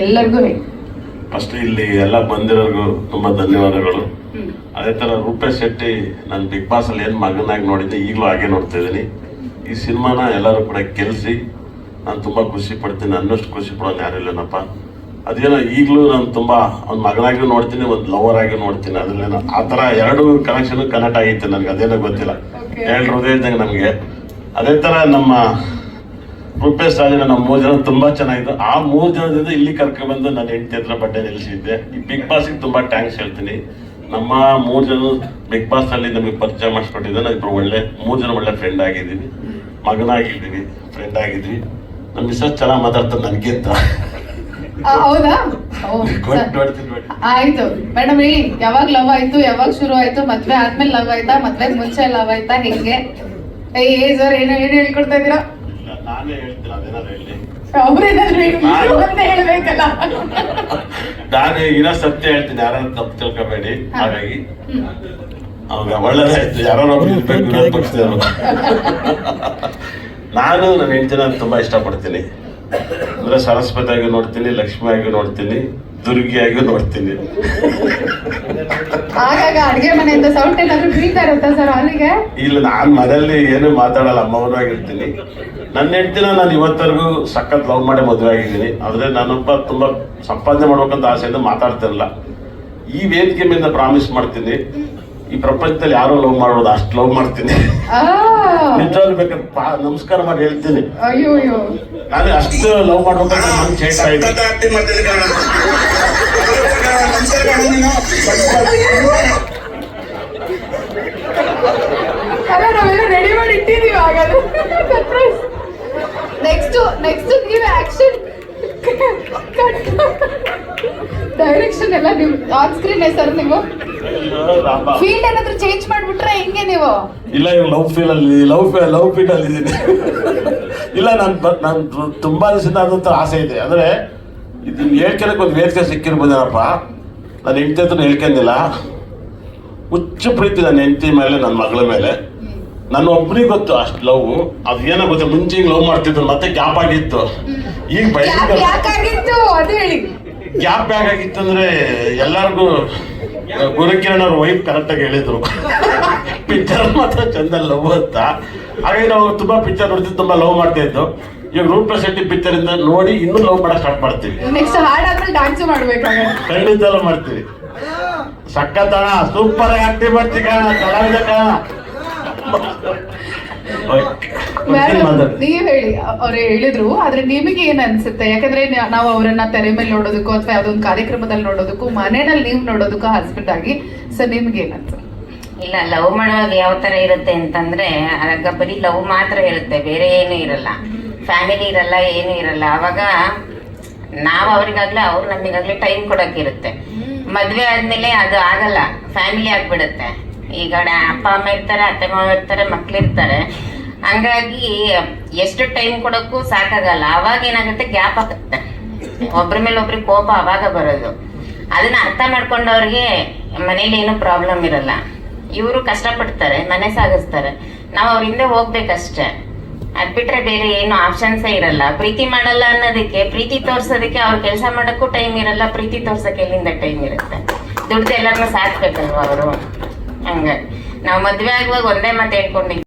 ಎಲ್ಲರಿಗೂ ಹೇಳಿ. ಫಸ್ಟ್ ಇಲ್ಲಿ ಎಲ್ಲ ಬಂದಿರೋರ್ಗು ತುಂಬಾ ಧನ್ಯವಾದಗಳು. ಅದೇ ತರ ರೂಪೇಶ್ ಶೆಟ್ಟಿ ನಾನು ಬಿಗ್ ಬಾಸ್ ಅಲ್ಲಿ ಏನ್ ಮಗನಾಗಿ ನೋಡಿದ್ದೆ ಈಗಲೂ ಹಾಗೆ ನೋಡ್ತಾ ಇದ್ದೀನಿ. ಈ ಸಿನಿಮಾನ ಎಲ್ಲರೂ ಕೂಡ ಗೆಲ್ಸಿ ನಾನು ತುಂಬಾ ಖುಷಿ ಪಡ್ತೀನಿ ಅನ್ನಷ್ಟು ಖುಷಿ ಪಡೋನು ಯಾರಿಲ್ಲನಪ್ಪ ಅದೇನೋ ಈಗಲೂ ನಾನು ತುಂಬಾ ಒಂದು ಮಗನಾಗಿ ನೋಡ್ತೀನಿ ಒಂದು ಲವರ್ ಆಗಿ ನೋಡ್ತೀನಿ. ಅದ್ರಲ್ಲೇನೋ ಆ ಥರ ಎರಡು ಕನೆಕ್ಷನ್ ಕನೆಕ್ಟ್ ಆಗೈತೆ ನನಗೆ ಅದೇನೋ ಗೊತ್ತಿಲ್ಲ. ಎರಡು ಹೃದಯ ಇದ್ದಂಗೆ ನಮಗೆ. ಅದೇ ಥರ ನಮ್ಮ ರೂಪೇಶ್ ರಾಜನ ನಮ್ಮ ಮೂರು ಜನ ತುಂಬಾ ಚೆನ್ನಾಗಿತ್ತು ಆ ಮೂರು ಜನದಿಂದ ಇಲ್ಲಿ ಕರ್ಕೊಂಡ್ಬಂದು ನನ್ನ ಹೆಂಡತಿ ಹತ್ರ ಬಟ್ಟೆ ನಿಲ್ಲಿಸಿದ್ದೆ ಈ ಬಿಗ್ ಬಾಸ್ಗೆ ತುಂಬಾ ಟ್ಯಾಂಕ್ಸ್ ಹೇಳ್ತೀನಿ. ನಮ್ಮ ಮೂರು ಜನ ಬಿಗ್ ಬಾಸ್ ಅಲ್ಲಿ ನಮಗೆ ಪರಿಚಯ ಮಾಡಿಸ್ಕೊಟ್ಟಿದ್ದೆ ನಾವು ಇಬ್ರು ಒಳ್ಳೆ ಮೂರು ಜನ ಒಳ್ಳೆ ಫ್ರೆಂಡ್ ಆಗಿದ್ದೀವಿ ಮಗನಾಗಿದ್ದೀವಿ ಫ್ರೆಂಡ್ ಆಗಿದ್ವಿ. ನಮ್ಮ ಮಿಸ್ಸಸ್ ಚೆನ್ನಾಗಿ ಮಾತಾಡ್ತಾರೆ ನನಗಿಂತ ಹೌದಾ? ಆಯ್ತು. ಮೇಡಮ್ ಹೇಳಿ ಯಾವಾಗ ಲವ್ ಆಯ್ತು ಯಾವಾಗ ಶುರು ಆಯ್ತು ಮದ್ವೆ ಆದ್ಮೇಲೆ ಲವ್ ಆಯ್ತಾ ಮದ್ವೆ ಮುಂಚೆ ಲವ್ ಆಯ್ತಾ ಹೆಂಗೆ? ಏ ಸರ್ ಏನೋ ಏನು ಹೇಳ್ಕೊಡ್ತಾ ಇದೀರಾ ಇಲ್ಲ, ನಾನೇ ಹೇಳ್ತೀನಿ ಅದೇನಾದ್ರು ಹೇಳಿ. ನಾನು ಇರೋ ಸತ್ಯ ಹೇಳ್ತೀನಿ ಯಾರು ತಪ್ಪು ತಿಳ್ಕೊಬೇಡಿ. ಹಾಗಾಗಿ ಅವಾಗ ಒಳ್ಳೇದಾಯ್ತು ಯಾರೋ ಪಕ್ಷದವ್ರು. ನಾನು ನನ್ನ ಹೆಂಡತಿನ ತುಂಬಾ ಇಷ್ಟಪಡ್ತೀನಿ. ಅಂದ್ರೆ ಸರಸ್ವತಿಯಾಗಿ ನೋಡ್ತೀನಿ ಲಕ್ಷ್ಮಿಯಾಗಿ ನೋಡ್ತೀನಿ. ದುರ್ಗಿಯಾಗಿ ನೋಡ್ತೀನಿ. ಆಗಾಗ ಅಡುಗೆ ಮನೆಯಿಂದ ಸೌಂಡ್ ಏನಾದ್ರು ಬೀಳ್ತಾ ಇರುತ್ತಾ ಸರ್ ಅಲ್ಲಿಗೆ? ಇಲ್ಲ ನಾನು ಮನೆಯಲ್ಲಿ ಏನು ಮಾತಾಡಲ್ಲ ಮೌನವಾಗಿರ್ತೀನಿ ನನ್ನ ಹೆಂಡತಿನ ನಾನು ಇವತ್ತರೆಗೂ ಸಖತ್ ಲವ್ ಮಾಡಿ ಮದುವೆ ಆಗಿದ್ದೀನಿ. ಆದರೆ ನಾನೊಬ್ಬ ತುಂಬಾ ಸಂಪಾದನೆ ಮಾಡ್ಬೇಕಂತ ಆಸೆಯಿಂದ ಮಾತಾಡ್ತಿರಲ್ಲ ಈ ವೇದಿಕೆ ಮೇಲೆ ಪ್ರಾಮಿಸ್ ಮಾಡ್ತೀನಿ. ಈ ಪ್ರಪಂಚದಲ್ಲಿ ಯಾರು ಲವ್ ಮಾಡೋದು ಅಷ್ಟು ಲವ್ ಮಾಡ್ತೀನಿ. ಆ. ನಿಜವಾಗ್ಲೂ ಬೇಕಾದ್ರೆ ನಮಸ್ಕಾರ ಮಾಡಿ ಹೇಳ್ತೀನಿ. ನಾನು ಅಷ್ಟು ಲವ್ ಮಾಡ್ಬೇಕಂತ ನಾನು ಹೇಳ್ತಾ ಅಲ್ಲ ನಾವೆಲ್ಲ ರೆಡಿ ಮಾಡಿ ಇಟ್ಟಿದೀವಿ ಹಾಗಾದ್ರೆ. ಸರ್ಪ್ರೈಸ್ ನೆಕ್ಸ್ಟ್ ನೆಕ್ಸ್ಟ್ ನೀವು ಆಕ್ಷನ್ ಡೈರೆಕ್ಷನ್ ಎಲ್ಲ ನೀವು ಆನ್ ಸ್ಕ್ರೀನ್ ಸರ್ ನೀವು. ಫೀಲ್ಡ್ ಏನಾದ್ರು ಚೇಂಜ್ ಮಾಡ್ಬಿಟ್ರೆ ಹೆಂಗೆ ನೀವು? ಇಲ್ಲ ಇವ್ ಲವ್ ಫೀಲ್ ಅಲ್ಲಿ ಲವ್ ಲವ್ ಫೀಲ್ ಅಲ್ಲಿ ಇದೀನಿ ಇಲ್ಲ, ನಾನು ನಾನು ತುಂಬಾ ದಿವಸದಿಂದ ಅದಂತ ಆಸೆ ಇದೆ. ಅಂದ್ರೆ ಇದನ್ನ ಹೇಳ್ಕೊಳಕ್ ಒಂದು ವೇದಿಕೆ ಸಿಕ್ಕಿರ್ಬೋದೇನಪ್ಪ? ನಾನು ಹೆಂಡತಿ ಹತ್ರ ಹೇಳ್ಕೊಂಡಿಲ್ಲ. ಹುಚ್ಚು ಪ್ರೀತಿ ನನ್ನ ಹೆಂಡತಿ ಮೇಲೆ ನನ್ನ ಮಗಳ ಮೇಲೆ. ನನ್ನ ಒಬ್ಬನಿಗೆ ಗೊತ್ತು ಅಷ್ಟು ಲವ್ ಅದು ಏನೋ ಗೊತ್ತು ಮುಂಚೆ ಲವ್ ಮಾಡ್ತಿದ್ರು ಮತ್ತೆ ಗ್ಯಾಪ್ ಆಗಿತ್ತು. ಈಗ ಯಾಕ್- ಭಯಂಕರ ಗ್ಯಾಪ್ ಯಾಕಾಗಿತ್ತು ಅಂದ್ರೆ ಎಲ್ಲರಿಗೂ ಗುರುಕಿರಣ್ ಅವ್ರ ವೈಫ್ ಕರೆಕ್ಟ್ ಆಗಿ ಹೇಳಿದ್ರು. ಪಿಕ್ಚರ್ ಮಾತ್ರ ಚಂದ ಲವ್ ಅಂತ. ಹಾಗಾಗಿ ನಾವು ತುಂಬಾ ಪಿಕ್ಚರ್ ನೋಡ್ತಿದ್ದು ತುಂಬಾ ಲವ್ ಮಾಡ್ತಾ ಇದ್ದು. ಈಗ ರೂಪ ಶೆಟ್ಟಿ ಪಿಕ್ಚರ್ ಇಂದ ನೋಡಿ ಇನ್ನೂ ಲವ್ ಮಾಡಕ್ ಸ್ಟಾರ್ಟ್ ಮಾಡ್ತೀವಿ. ನೆಕ್ಸ್ಟ್ ಹಾಡಾದ್ಮೇಲೆ ಡ್ಯಾನ್ಸ್ ಖಂಡಿತ ಎಲ್ಲ ಮಾಡ್ತೀವಿ. ಸಕ್ಕತ್ತ ಸೂಪರ್ ಆಗಿ ಆಕ್ಟಿವ್ ಮಾಡ್ತೀವಿ ಕಣ ಕಲಾವಿದ ಕಣ. ನೀವ್ ಹೇಳಿ ಅವ್ರು ಹೇಳಿದ್ರು ಆದ್ರೆ ನಿಮಗೆ ಏನ್ ಅನ್ಸುತ್ತೆ? ಯಾಕಂದ್ರೆ ನಾವು ಅವರನ್ನ ತೆರೆ ಮೇಲೆ ನೋಡೋದಕ್ಕೂ ಅಥವಾ ಯಾವ್ದೊಂದು ಕಾರ್ಯಕ್ರಮದಲ್ಲಿ ನೋಡೋದಕ್ಕೂ ಮನೆಯಲ್ಲಿ ನೀವ್ ನೋಡೋದಕ್ಕೂ ಹಸ್ಬೆಂಡ್ ಆಗಿ ಸೊ ನಿಮ್ಗೆ ಏನ್ ಅನ್ಸುತ್ತೆ? ಇಲ್ಲ ಲವ್ ಮಾಡುವಾಗ ಯಾವ ತರ ಇರುತ್ತೆ ಅಂತಂದ್ರೆ ಆಗ ಬರೀ ಲವ್ ಮಾತ್ರ ಇರುತ್ತೆ ಬೇರೆ ಏನು ಇರಲ್ಲ. ಫ್ಯಾಮಿಲಿ ಇರಲ್ಲ ಏನು ಇರಲ್ಲ. ಅವಾಗ ನಾವು ಅವ್ರಿಗಾಗ್ಲಿ ಅವ್ರು ನಮಗಾಗ್ಲಿ ಟೈಮ್ ಕೊಡಕ್ಕಿರುತ್ತೆ ಮದ್ವೆ ಆದ್ಮೇಲೆ ಅದು ಆಗಲ್ಲ. ಫ್ಯಾಮಿಲಿ ಆಗ್ಬಿಡುತ್ತೆ. ಈಗ ಅಪ್ಪ ಅಮ್ಮ ಇರ್ತಾರೆ ಅತ್ತೆ ಮಾವ ಇರ್ತಾರೆ ಮಕ್ಳಿರ್ತಾರೆ ಹಂಗಾಗಿ ಎಷ್ಟು ಟೈಮ್ ಕೊಡೋಕ್ಕೂ ಸಾಕಾಗಲ್ಲ. ಅವಾಗ ಏನಾಗುತ್ತೆ ಗ್ಯಾಪ್ ಆಗುತ್ತೆ. ಒಬ್ರ ಮೇಲೆ ಒಬ್ರಿಗೆ ಕೋಪ ಅವಾಗ ಬರೋದು. ಅದನ್ನ ಅರ್ಥ ಮಾಡ್ಕೊಂಡವ್ರಿಗೆ ಮನೇಲಿ ಏನು ಪ್ರಾಬ್ಲಮ್ ಇರಲ್ಲ. ಇವರು ಕಷ್ಟಪಡ್ತಾರೆ ಮನೆ ಸಾಗಿಸ್ತಾರೆ. ನಾವು ಅವ್ರ ಹಿಂದೆ ಹೋಗ್ಬೇಕಷ್ಟೇ. ಅದ್ ಬಿಟ್ರೆ ಬೇರೆ ಏನು ಆಪ್ಷನ್ಸ್ ಇರಲ್ಲ. ಪ್ರೀತಿ ಮಾಡಲ್ಲ ಅನ್ನೋದಕ್ಕೆ, ಪ್ರೀತಿ ತೋರ್ಸೋದಕ್ಕೆ ಅವ್ರ ಕೆಲಸ ಮಾಡಕ್ಕೂ ಟೈಮ್ ಇರಲ್ಲ, ಪ್ರೀತಿ ತೋರ್ಸಕ್ಕೆ ಎಲ್ಲಿಂದ ಟೈಮ್ ಇರುತ್ತೆ? ದುಡ್ಡು ಎಲ್ಲರನ್ನ ಸಾಕ್ಬೇಕಲ್ವಾ ಅವರು? ಹಂಗ ನಾವು ಮದ್ವೆ ಆಗುವಾಗ ಒಂದೇ ಮಾತು ಹೇಳ್ಕೊಂಡಿದ್ವಿ.